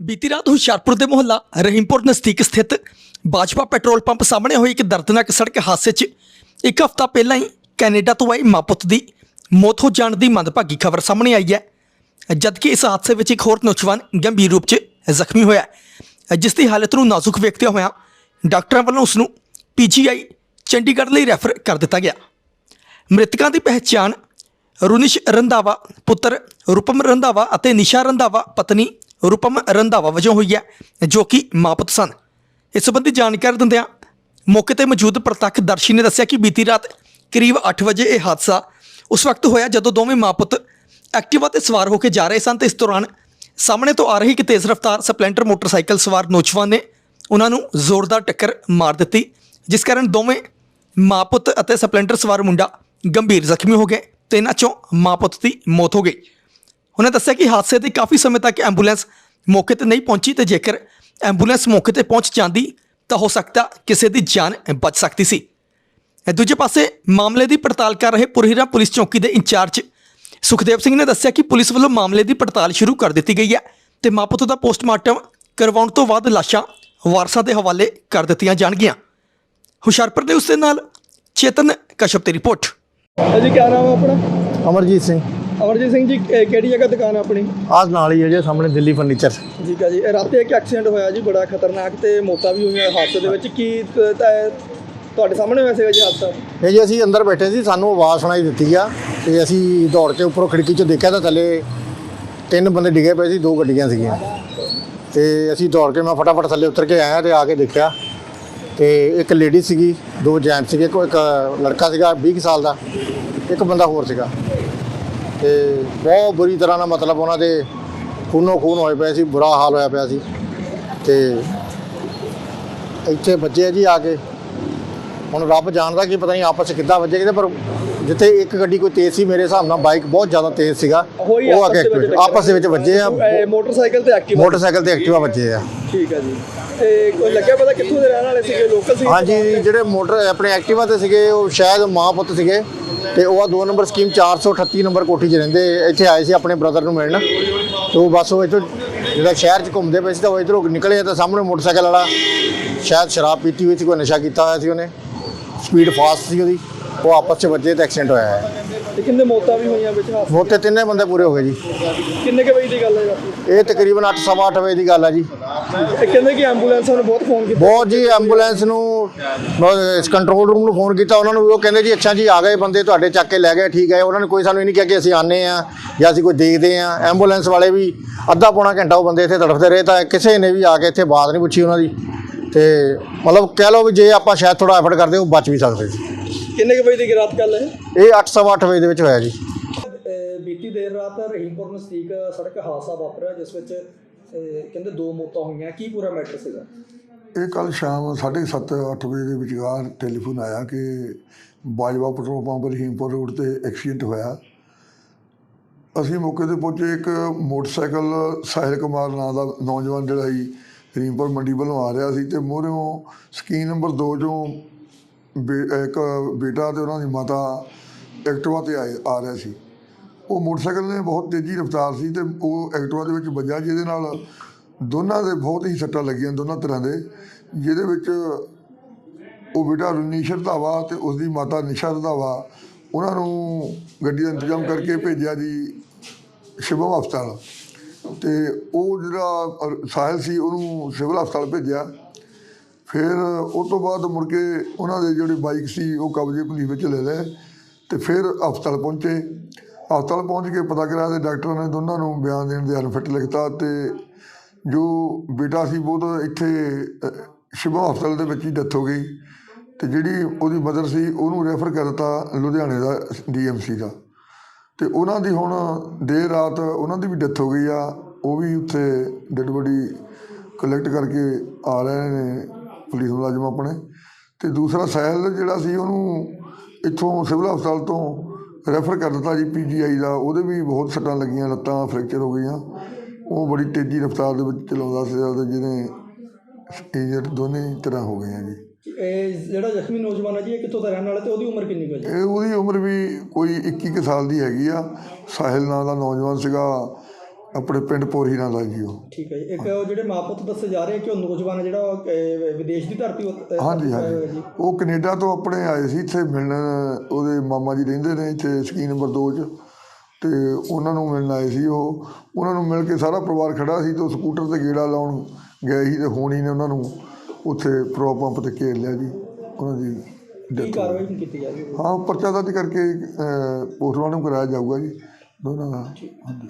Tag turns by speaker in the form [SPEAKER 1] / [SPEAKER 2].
[SPEAKER 1] ਬੀਤੀ ਰਾਤ ਹੁਸ਼ਿਆਰਪੁਰ ਦੇ ਮੁਹੱਲਾ ਰਹੀਮਪੁਰ ਨਜ਼ਦੀਕ ਸਥਿਤ ਬਾਜਪਾ ਪੈਟਰੋਲ ਪੰਪ ਸਾਹਮਣੇ ਹੋਈ ਇੱਕ ਦਰਦਨਾਕ ਸੜਕ ਹਾਦਸੇ 'ਚ ਇੱਕ ਹਫ਼ਤਾ ਪਹਿਲਾਂ ਹੀ ਕੈਨੇਡਾ ਤੋਂ ਆਈ ਮਾਂ ਪੁੱਤ ਦੀ ਮੌਤ ਹੋ ਜਾਣ ਦੀ ਮੰਦਭਾਗੀ ਖਬਰ ਸਾਹਮਣੇ ਆਈ ਹੈ, ਜਦਕਿ ਇਸ ਹਾਦਸੇ ਵਿੱਚ ਇੱਕ ਹੋਰ ਨੌਜਵਾਨ ਗੰਭੀਰ ਰੂਪ 'ਚ ਜ਼ਖਮੀ ਹੋਇਆ ਜਿਸ ਦੀ ਹਾਲਤ ਨੂੰ ਨਾਜ਼ੁਕ ਵੇਖਦਿਆਂ ਹੋਇਆਂ ਡਾਕਟਰਾਂ ਵੱਲੋਂ ਉਸ ਨੂੰ ਪੀਜੀਆਈ ਚੰਡੀਗੜ੍ਹ ਲਈ ਰੈਫਰ ਕਰ ਦਿੱਤਾ ਗਿਆ। ਮ੍ਰਿਤਕਾਂ ਦੀ ਪਹਿਚਾਣ ਰੁਨਿਸ਼ ਰੰਧਾਵਾ, ਪੁੱਤਰ ਰੂਪਮ ਰੰਧਾਵਾ ਅਤੇ ਨਿਸ਼ਾ ਰੰਧਾਵਾ, ਪਤਨੀ ਰੁਪਮ ਰੰਧਾਵਾ ਵਜੋਂ ਹੋਈ ਹੈ, ਜੋ ਕਿ ਮਾਪਤ ਸਨ। ਇਸ ਸੰਬੰਧੀ ਜਾਣਕਾਰੀ ਦਿੰਦਿਆਂ ਮੌਕੇ ਤੇ ਮੌਜੂਦ ਪ੍ਰਤੱਖ ਦਰਸ਼ੀ ਨੇ ਦੱਸਿਆ ਕਿ ਬੀਤੀ ਰਾਤ ਕਰੀਬ 8 ਵਜੇ ਇਹ ਹਾਦਸਾ ਉਸ ਵਕਤ ਹੋਇਆ ਜਦੋਂ ਦੋਵੇਂ ਮਾਪੁੱਤ ਐਕਟਿਵਾ ਤੇ ਸਵਾਰ ਹੋ ਕੇ ਜਾ ਰਹੇ ਸਨ ਤੇ ਇਸ ਦੌਰਾਨ ਸਾਹਮਣੇ ਤੋਂ ਆ ਰਹੀ ਇੱਕ ਤੇਜ਼ ਰਫ਼ਤਾਰ ਸਪਲੈਂਡਰ ਮੋਟਰਸਾਈਕਲ ਸਵਾਰ ਨੌਜਵਾਨ ਨੇ ਉਹਨਾਂ ਨੂੰ ਜ਼ੋਰਦਾਰ ਟੱਕਰ ਮਾਰ ਦਿੱਤੀ, ਜਿਸ ਕਾਰਨ ਦੋਵੇਂ ਮਾਂ ਪੁੱਤ ਅਤੇ ਸਪਲੈਂਡਰ ਸਵਾਰ ਮੁੰਡਾ ਗੰਭੀਰ ਜ਼ਖਮੀ ਹੋ ਗਏ, ਤੇ ਇਹਨਾਂ ਚੋਂ ਮਾਂ ਪੁੱਤ ਦੀ ਮੌਤ ਹੋ ਗਈ। ਉਹਨੇ ਦੱਸਿਆ ਕਿ ਹਾਦਸੇ ਦੇ ਕਾਫੀ ਸਮੇਂ ਤੱਕ ਐਂਬੂਲੈਂਸ ਮੌਕੇ ਤੇ ਨਹੀਂ ਪਹੁੰਚੀ ਤੇ ਜੇਕਰ ਐਂਬੂਲੈਂਸ ਮੌਕੇ ਤੇ ਪਹੁੰਚ ਜਾਂਦੀ ਤਾਂ ਹੋ ਸਕਦਾ ਕਿਸੇ ਦੀ ਜਾਨ ਬਚ ਸਕਦੀ ਸੀ। ਇਹ ਦੂਜੇ ਪਾਸੇ ਮਾਮਲੇ ਦੀ ਪੜਤਾਲ ਕਰ ਰਹੇ ਪੁਰਹੀਰਾ ਪੁਲਿਸ ਚੌਕੀ ਦੇ ਇੰਚਾਰਜ ਸੁਖਦੇਵ ਸਿੰਘ ਨੇ ਦੱਸਿਆ ਕਿ ਪੁਲਿਸ ਵੱਲੋਂ ਮਾਮਲੇ ਦੀ ਪੜਤਾਲ ਸ਼ੁਰੂ ਕਰ ਦਿੱਤੀ ਗਈ ਹੈ ਤੇ ਮਾਪੁੱਤ ਦਾ ਪੋਸਟਮਾਰਟਮ ਕਰਵਾਉਣ ਤੋਂ ਬਾਅਦ ਲਾਸ਼ਾਂ ਵਾਰਸਾਂ ਦੇ ਹਵਾਲੇ ਕਰ ਦਿੱਤੀਆਂ ਜਾਣਗੀਆਂ। ਹੁਸ਼ਿਆਰਪੁਰ ਦੇ ਉਸ ਦੇ ਨਾਲ ਚੇਤਨ ਕਸ਼ਪ ਦੀ ਰਿਪੋਰਟ।
[SPEAKER 2] ਜੀ ਕੀ ਨਾਮ ਹੈ ਆਪਣਾ?
[SPEAKER 3] ਅਮਰਜੀਤ ਸਿੰਘ।
[SPEAKER 2] ਅਮਰਜੀਤ ਸਿੰਘ ਜੀ ਕਿਹੜੀ ਜਗ੍ਹਾ ਦੁਕਾਨ ਹੈ ਆਪਣੀ?
[SPEAKER 3] ਆਜ ਨਾਲ ਹੀ ਹੈ ਜੇ ਸਾਹਮਣੇ ਦਿੱਲੀ ਫਰਨੀਚਰ।
[SPEAKER 2] ਠੀਕ ਹੈ ਜੀ ਇਹ ਰਾਤੀ ਇੱਕ ਐਕਸੀਡੈਂਟ ਹੋਇਆ ਜੀ ਬੜਾ ਖਤਰਨਾਕ ਤੇ ਮੌਤਾਂ ਵੀ ਹੋਈਆਂ ਹਾਦਸੇ ਦੇ ਵਿੱਚ। ਕੀ ਤ- ਤ- ਤੁਹਾਡੇ ਸਾਹਮਣੇ ਹੋਇਆ ਸੀਗਾ ਜੀ ਹਾਦਸਾ?
[SPEAKER 3] ਇਹ ਜੀ ਅਸੀਂ ਅੰਦਰ ਬੈਠੇ ਸੀ ਸਾਨੂੰ ਆਵਾਜ਼ ਸੁਣਾਈ ਦਿੱਤੀ ਆ ਤੇ ਅਸੀਂ ਦੌੜ ਕੇ ਉੱਪਰੋਂ ਖਿੜਕੀ 'ਚੋਂ ਦੇਖਿਆ ਤਾਂ ਥੱਲੇ ਤਿੰਨ ਬੰਦੇ ਡਿੱਗੇ ਪਏ ਸੀ ਦੋ ਗੱਡੀਆਂ ਸੀਗੀਆਂ। ਤੇ ਅਸੀਂ ਦੌੜ ਕੇ ਮੈਂ ਫਟਾਫਟ ਥੱਲੇ ਉਤਰ ਕੇ ਆਇਆ ਤੇ ਆ ਕੇ ਦੇਖਿਆ। ਤੇ ਇੱਕ ਲੇਡੀ ਸੀਗੀ ਦੋ ਜੈਂਟ ਸੀਗੇ ਕੋਈ ਇੱਕ ਲੜਕਾ ਸੀਗਾ 20 ਕੁ ਸਾਲ ਦਾ ਇੱਕ ਬੰਦਾ ਹੋਰ ਸੀਗਾ। ਤੇ ਬਹੁਤ ਬੁਰੀ ਤਰ੍ਹਾਂ ਨਾਲ ਮਤਲਬ ਉਹਨਾਂ ਦੇ ਖੂਨੋ ਖੂਨ ਹੋਏ ਪਏ ਸੀ ਬੁਰਾ ਹਾਲ ਹੋਇਆ ਪਿਆ ਸੀ। ਤੇ ਇੱਥੇ ਵੱਜੇ ਆ ਜੀ ਆ ਕੇ। ਹੁਣ ਰੱਬ ਜਾਣਦਾ ਕਿ ਪਤਾ ਨਹੀਂ ਆਪਸ ਕਿੱਦਾਂ ਵੱਜੇ ਕਿਤੇ ਪਰ ਜਿੱਥੇ ਇੱਕ ਗੱਡੀ ਕੋਈ ਤੇਜ਼ ਸੀ ਮੇਰੇ ਹਿਸਾਬ ਨਾਲ ਬਾਈਕ ਬਹੁਤ ਜ਼ਿਆਦਾ ਤੇਜ਼ ਸੀਗਾ। ਉਹ ਆ ਕੇ ਆਪਸ ਦੇ ਵਿੱਚ ਵੱਜੇ ਆ।
[SPEAKER 2] ਮੋਟਰਸਾਈਕਲ ਤੇ ਐਕਟਿਵਾ
[SPEAKER 3] ਮੋਟਰਸਾਈਕਲ ਤੇ ਐਕਟਿਵਾ ਵੱਜੇ ਆ।
[SPEAKER 2] ਠੀਕ ਹੈ ਜੀ। ਤੇ ਕੋਈ ਲੱਗਿਆ ਪਤਾ ਕਿੱਥੋਂ ਦੇ ਰਹਿਣ ਵਾਲੇ ਸੀਗੇ? ਲੋਕਲ ਸੀ
[SPEAKER 3] ਹਾਂਜੀ ਜਿਹੜੇ ਮੋਟਰ ਆਪਣੇ ਐਕਟਿਵਾ ਤੇ ਸੀਗੇ ਉਹ ਸ਼ਾਇਦ ਮਾਂ ਪੁੱਤ ਸੀਗੇ। ਤੇ ਉਹ ਆ ਦੋ ਨੰਬਰ ਸਕੀਮ 438 ਨੰਬਰ ਕੋਠੀ 'ਚ ਰਹਿੰਦੇ। ਇੱਥੇ ਆਏ ਸੀ ਆਪਣੇ ਬ੍ਰਦਰ ਨੂੰ ਮਿਲਣ। ਤੇ ਉਹ ਬਸ ਉਹ ਇੱਥੋਂ ਜਿਹੜਾ ਸ਼ਹਿਰ 'ਚ ਘੁੰਮਦੇ ਪਏ ਸੀ ਤਾਂ ਉਹ ਇੱਧਰੋਂ ਨਿਕਲੇ ਤਾਂ ਸਾਹਮਣੇ ਮੋਟਰਸਾਈਕਲ ਵਾਲਾ। ਸ਼ਾਇਦ ਸ਼ਰਾਬ ਪੀਤੀ ਹੋਈ ਸੀ, ਕੋਈ ਨਸ਼ਾ ਕੀਤਾ ਹੋਇਆ ਸੀ ਉਹਨੇ। ਸਪੀਡ ਫਾਸਟ ਸੀ ਉਹਦੀ। ਉਹ ਆਪਸ 'ਚ ਵੱਜੇ ਤੇ ਐਕਸੀਡੈਂਟ ਹੋਇਆ ਹੈ।
[SPEAKER 2] ਤੇ ਕਿੰਨੇ ਮੌਤਾਂ ਵੀ ਹੋਈਆਂ ਵਿੱਚ ਹਾਦਸੇ
[SPEAKER 3] ਤਿੰਨੇ ਬੰਦੇ ਪੂਰੇ ਹੋ ਗਏ ਜੀ।
[SPEAKER 2] ਕਿੰਨੇ ਕੁ ਵਜੇ ਦੀ ਗੱਲ ਹੈ ਰਾਤੀ
[SPEAKER 3] ਇਹ ਤਕਰੀਬਨ 8:30 ਵਜੇ ਦੀ ਗੱਲ ਹੈ ਜੀ।
[SPEAKER 2] ਇਹ ਕਹਿੰਦੇ ਕਿ ਐਂਬੂਲੈਂਸਾਂ ਨੂੰ ਬਹੁਤ ਫੋਨ ਕੀਤਾ।
[SPEAKER 3] ਬਹੁਤ ਜੀ ਐਂਬੂਲੈਂਸ ਨੂੰ ਕੰਟਰੋਲ ਰੂਮ ਨੂੰ ਫੋਨ ਕੀਤਾ। ਉਹਨਾਂ ਨੂੰ ਉਹ ਕਹਿੰਦੇ ਜੀ ਅੱਛਾ ਜੀ ਆ ਗਏ ਬੰਦੇ ਤੁਹਾਡੇ ਚੱਕ ਕੇ ਲੈ ਗਏ ਠੀਕ ਹੈ। ਉਹਨਾਂ ਨੇ ਕੋਈ ਸਾਨੂੰ ਇਹ ਨਹੀਂ ਕਿਹਾ ਕਿ ਅਸੀਂ ਆਨੇ ਆ ਜਾਂ ਅਸੀਂ ਕੋਈ ਦੇਖਦੇ ਆ ਐਂਬੂਲੈਂਸ ਵਾਲੇ ਵੀ ਅੱਧਾ ਪੌਣਾ ਘੰਟਾ ਉਹ ਬੰਦੇ ਇੱਥੇ ਤੜਫਦੇ ਰਹੇ ਤਾਂ ਕਿਸੇ ਨੇ ਵੀ ਆ ਕੇ ਇੱਥੇ ਬਾਤ ਨਹੀਂ ਪੁੱਛੀ ਉਹਨਾਂ ਦੀ। ਤੇ ਮਤਲਬ ਕਹਿ ਲਓ ਵੀ ਜੇ ਆਪਾਂ ਸ਼ਾਇਦ ਥੋੜਾ ਐਫਰਟ ਕਰਦੇ ਉਹ ਬਚ ਵੀ ਸਕਦੇ ਸੀ।
[SPEAKER 2] ਕਿੰਨੇ ਕੁ ਵਜੇ ਦੀ ਰਾਤ ਗੱਲ ਹੈ?
[SPEAKER 3] ਇਹ 8:30 ਵਜੇ ਦੇ ਵਿੱਚ ਹੋਇਆ ਜੀ।
[SPEAKER 2] ਅਹ ਬੀਤੀ ਦੇਰ ਰਾਤ ਰਹੀਮਪੁਰ ਨਜ਼ਦੀਕ ਸੜਕ ਹਾਦਸਾ ਵਾਪਰਿਆ ਜਿਸ ਵਿੱਚ ਅਹ ਕਹਿੰਦੇ ਦੋ ਮੌਤਾਂ ਹੋਈਆਂ। ਕੀ ਪੂਰਾ ਮੈਟਰ ਸੀਗਾ?
[SPEAKER 4] ਇਹ ਕੱਲ ਸ਼ਾਮ 7:30 ਅੱਠ ਵਜੇ ਦੇ ਵਿਚਕਾਰ ਟੈਲੀਫੋਨ ਆਇਆ ਕਿ Bajwa petrol pump Rahimpur road ਤੇ ਐਕਸੀਡੈਂਟ ਹੋਇਆ। ਅਸੀਂ ਮੌਕੇ ਤੇ ਪਹੁੰਚੇ ਇੱਕ ਮੋਟਰਸਾਈਕਲ ਸਾਹਿਲ ਕੁਮਾਰ ਨਾਂ ਦਾ ਨੌਜਵਾਨ ਜਿਹੜਾ ਸੀ ਰਹੀਮਪੁਰ ਮੰਡੀ ਵੱਲੋਂ ਆ ਰਿਹਾ ਸੀ ਤੇ ਮੋਹਰਿਓਂ ਸਕੀਨ ਨੰਬਰ 2 ਚੋਂ ਇੱਕ ਬੇਟਾ ਤੇ ਉਹਨਾਂ ਦੀ ਮਾਤਾ ਐਕਟਿਵਾ ਤੇ ਆਏ, ਆ ਰਿਹਾ ਸੀ। ਉਹ ਮੋਟਰਸਾਈਕਲ ਨੇ ਬਹੁਤ ਤੇਜ਼ੀ ਰਫ਼ਤਾਰ ਸੀ ਤੇ ਉਹ ਐਕਟਿਵਾ ਦੇ ਵਿੱਚ ਵੱਜਾ ਜਿਹਦੇ ਨਾਲ ਦੋਨਾਂ ਦੇ ਬਹੁਤ ਹੀ ਸੱਟਾਂ ਲੱਗੀਆਂ ਦੋਨਾਂ ਤਰ੍ਹਾਂ ਦੇ, ਜਿਹਦੇ ਵਿੱਚ ਉਹ ਬੇਟਾ ਰੁਨੀਸ਼ ਰੰਧਾਵਾ ਤੇ ਉਸ ਦੀ ਮਾਤਾ ਨਿਸ਼ਾ ਰਧਾਵਾ ਉਹਨਾਂ ਨੂੰ ਗੱਡੀ ਦਾ ਇੰਤਜ਼ਾਮ ਕਰਕੇ ਭੇਜਿਆ ਜੀ ਸ਼ਿਵਮ ਹਸਪਤਾਲ। ਤੇ ਉਹ ਜਿਹੜਾ ਅਰ- ਸਾਹਿਲ ਸੀ, ਉਹਨੂੰ ਸਿਵਲ ਹਸਪਤਾਲ ਭੇਜਿਆ। ਫਿਰ ਉਹ ਤੋਂ ਬਾਅਦ ਮੁੜ ਕੇ ਉਹਨਾਂ ਦੇ ਜਿਹੜੀ ਬਾਈਕ ਸੀ, ਉਹ ਕਬਜ਼ੇ ਪੁਲਿਸ ਵਿੱਚ ਲੈ ਲਏ ਤੇ ਫਿਰ ਹਸਪਤਾਲ ਪਹੁੰਚੇ। ਹਸਪਤਾਲ ਪਹੁੰਚ ਕੇ ਪਤਾ ਕਰਿਆ ਤੇ ਡਾਕਟਰਾਂ ਨੇ ਦੋਨਾਂ ਨੂੰ ਬਿਆਨ ਦੇਣ ਦੇ ਅਨਫਿਟ ਲਿਖਤਾ ਤੇ ਜੋ ਬੇਟਾ ਸੀ ਬਹੁਤ ਇੱਥੇ ਸ਼ਿਵਾ ਹਸਪਤਾਲ ਦੇ ਵਿੱਚ ਹੀ ਡੈਥ ਹੋ ਗਈ ਤੇ ਜਿਹੜੀ ਉਹਦੀ ਮਦਰ ਸੀ, ਉਹਨੂੰ ਰੈਫਰ ਕਰ ਦਿੱਤਾ ਲੁਧਿਆਣੇ ਦਾ ਡੀਐਮਸੀ ਦਾ। ਤੇ ਉਹਨਾਂ ਦੀ ਹੁਣ ਦੇਰ ਰਾਤ ਉਹਨਾਂ ਦੀ ਵੀ ਡੈਥ ਹੋ ਗਈ ਆ, ਉਹ ਵੀ ਉੱਥੇ ਡੈਡ ਬੋਡੀ ਕਲੈਕਟ ਕਰਕੇ ਆ ਰਹੇ ਨੇ। ਪੁਲਿਸ ਮੁਲਾਜ਼ਮ ਆਪਣੇ ਤੇ ਦੂਸਰਾ ਸਹਿਲ ਜਿਹੜਾ ਸੀ ਉਹਨੂੰ ਇੱਥੋਂ ਸਿਵਲ ਹਸਪਤਾਲ ਤੋਂ ਰੈਫਰ ਕਰ ਦਿੱਤਾ ਜੀ ਪੀਜੀਆਈ ਦਾ ਉਹਦੇ ਵੀ ਬਹੁਤ ਸੱਟਾਂ ਲੱਗੀਆਂ ਲੱਤਾਂ ਫ੍ਰੈਕਚਰ ਹੋ ਗਈਆਂ। ਉਹ ਬੜੀ ਤੇਜ਼ੀ ਰਫ਼ਤਾਰ ਦੇ ਵਿੱਚ ਚਲਾਉਂਦਾ ਸੀ ਤੇ ਜਿਹਨੇ ਇੰਜਰਡ ਦੋਨੇ ਤਰ੍ਹਾਂ ਹੋ ਗਏ ਆ ਜੀ।
[SPEAKER 2] ਇਹ ਜਿਹੜਾ ਜ਼ਖਮੀ ਨੌਜਵਾਨ ਹੈ ਜੀ ਇਹ ਕਿੱਥੋਂ ਦਾ ਰਹਿਣ ਵਾਲਾ ਤੇ ਉਹਦੀ ਉਮਰ ਕਿੰਨੀ ਕੁ ਹੈ ਜੀ?
[SPEAKER 4] ਇਹ ਉਹਦੀ ਉਮਰ ਵੀ ਕੋਈ 21 ਕੁ ਸਾਲ ਦੀ ਹੈਗੀ ਆ। ਸਾਹਿਲ ਨਾਂ ਦਾ ਨੌਜਵਾਨ ਸੀਗਾ। ਆਪਣੇ ਪਿੰਡ ਪੋਰੀਨਾ ਦਾ ਜੀ ਉਹ।
[SPEAKER 2] ਠੀਕ ਹੈ ਜੀ। ਇੱਕ ਉਹ ਜਿਹੜੇ ਮਾਂ ਪੁੱਤ ਦੱਸੇ ਜਾ ਰਹੇ ਕਿ ਉਹ ਨੌਜਵਾਨ ਜਿਹੜਾ ਉਹ, ਅਹ, ਵਿਦੇਸ਼ ਦੀ ਧਰਤੀ ਉੱਤੇ ਅਹ,
[SPEAKER 4] ਹਾਂਜੀ ਹਾਂਜੀ। ਉਹ ਕੈਨੇਡਾ ਤੋਂ ਆਪਣੇ ਆਏ ਸੀ ਇੱਥੇ ਮਿਲਣ ਉਹਦੇ ਮਾਮਾ ਜੀ ਰਹਿੰਦੇ ਨੇ ਇੱਥੇ ਸਕੀਨ ਨੰਬਰ 2 'ਚ। ਤੇ ਉਹਨਾਂ ਨੂੰ ਮਿਲਣ ਆਏ ਸੀ ਉਹ। ਉਹਨਾਂ ਨੂੰ ਮਿਲ ਕੇ ਸਾਰਾ ਪਰਿਵਾਰ ਖੜਾ ਸੀ ਤੇ ਉਹ ਸਕੂਟਰ ਤੇ ਗੇੜਾ ਲਾਉਣ ਗਏ ਸੀ ਤੇ ਹੋਣੀ ਨੇ ਉਹਨਾਂ ਨੂੰ ਉੱਥੇ ਪੈਟਰੋਲ ਪੰਪ ਤੇ ਘੇਰ ਲਿਆ ਜੀ। ਉਹਨਾਂ ਦੀ
[SPEAKER 2] ਕੀ
[SPEAKER 4] death ਹੋ ਗਈ।
[SPEAKER 2] ਕਾਰਵਾਈ ਕੀਤੀ ਜਾ ਰਹੀ
[SPEAKER 4] ਹਾਂ? ਪਰਚਾ ਦਰਜ ਕਰਕੇ ਪੋਸਟਮਾਰਟਮ ਕਰਾਇਆ ਜਾਊਗਾ ਜੀ। ਦੋਨਾਂ ਦਾ। ਹਾਂਜੀ।